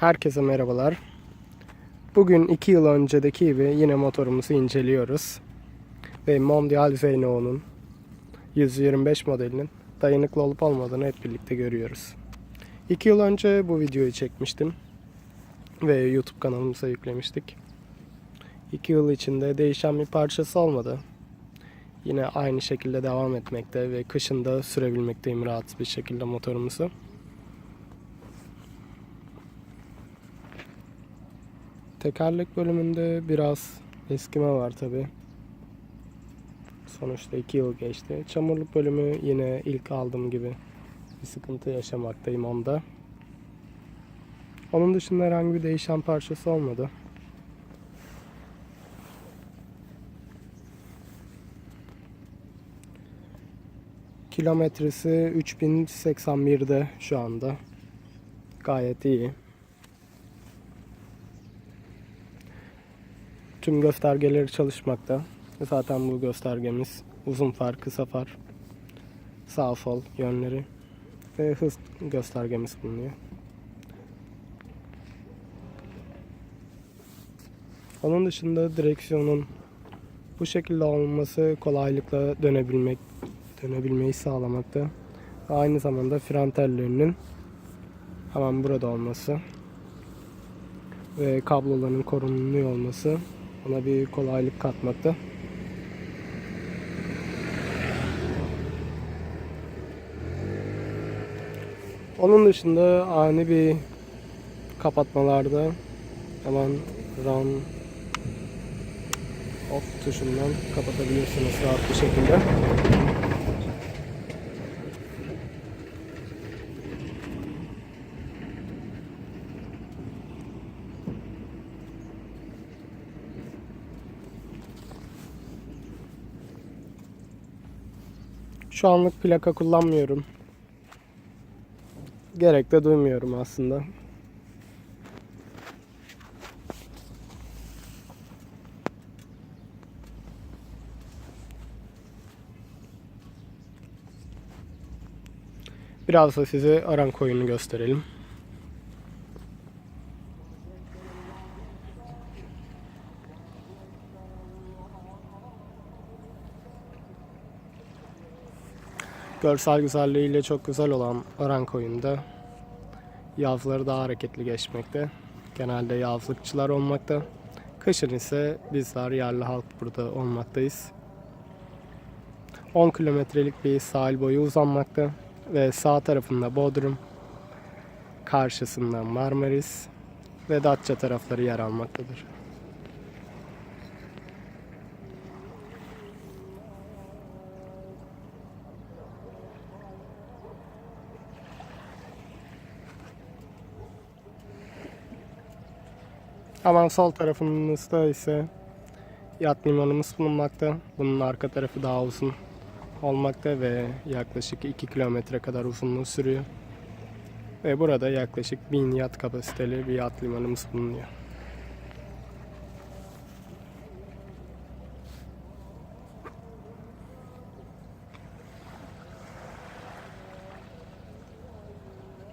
Herkese merhabalar. Bugün 2 yıl öncedeki gibi yine motorumuzu inceliyoruz. Ve Mondial Zeno'nun 125 modelinin dayanıklı olup olmadığını hep birlikte görüyoruz. 2 yıl önce bu videoyu çekmiştim. Ve YouTube kanalımıza yüklemiştik. 2 yıl içinde değişen bir parçası olmadı. Yine aynı şekilde devam etmekte ve kışında sürebilmekteyim rahat bir şekilde motorumuzu. Tekerlek bölümünde biraz eskime var tabi. Sonuçta 2 yıl geçti. Çamurluk bölümü yine ilk aldığım gibi bir sıkıntı yaşamaktayım onda. Onun dışında herhangi bir değişen parçası olmadı. Kilometresi 3081'de şu anda. Gayet iyi. Tüm göstergeleri çalışmakta. Zaten bu göstergemiz uzun far, kısa far, sağ sol yönleri ve hız göstergemiz bulunuyor. Onun dışında direksiyonun bu şekilde olması kolaylıkla dönebilmek dönebilmeyi sağlamakta. Aynı zamanda fren tellerinin hemen burada olması ve kabloların korunmuyor olması ona bir kolaylık katmakta. Onun dışında ani bir kapatmalarda hemen run off tuşundan kapatabilirsiniz rahat bir şekilde. Şu anlık plaka kullanmıyorum. Gerek de duymuyorum aslında. Biraz da size aran koyunu gösterelim. Görsel güzelliğiyle çok güzel olan Aran koyunda yazları daha hareketli geçmekte. Genelde yazlıkçılar olmakta. Kışın ise bizler yerli halk burada olmaktayız. 10 kilometrelik bir sahil boyu uzanmakta ve sağ tarafında Bodrum, karşısında Marmaris ve Datça tarafları yer almaktadır. Hemen sol tarafımızda ise yat limanımız bulunmakta. Bunun arka tarafı daha uzun olmakta ve yaklaşık 2 kilometre kadar uzunluğu sürüyor. Ve burada yaklaşık 1000 yat kapasiteli bir yat limanımız bulunuyor.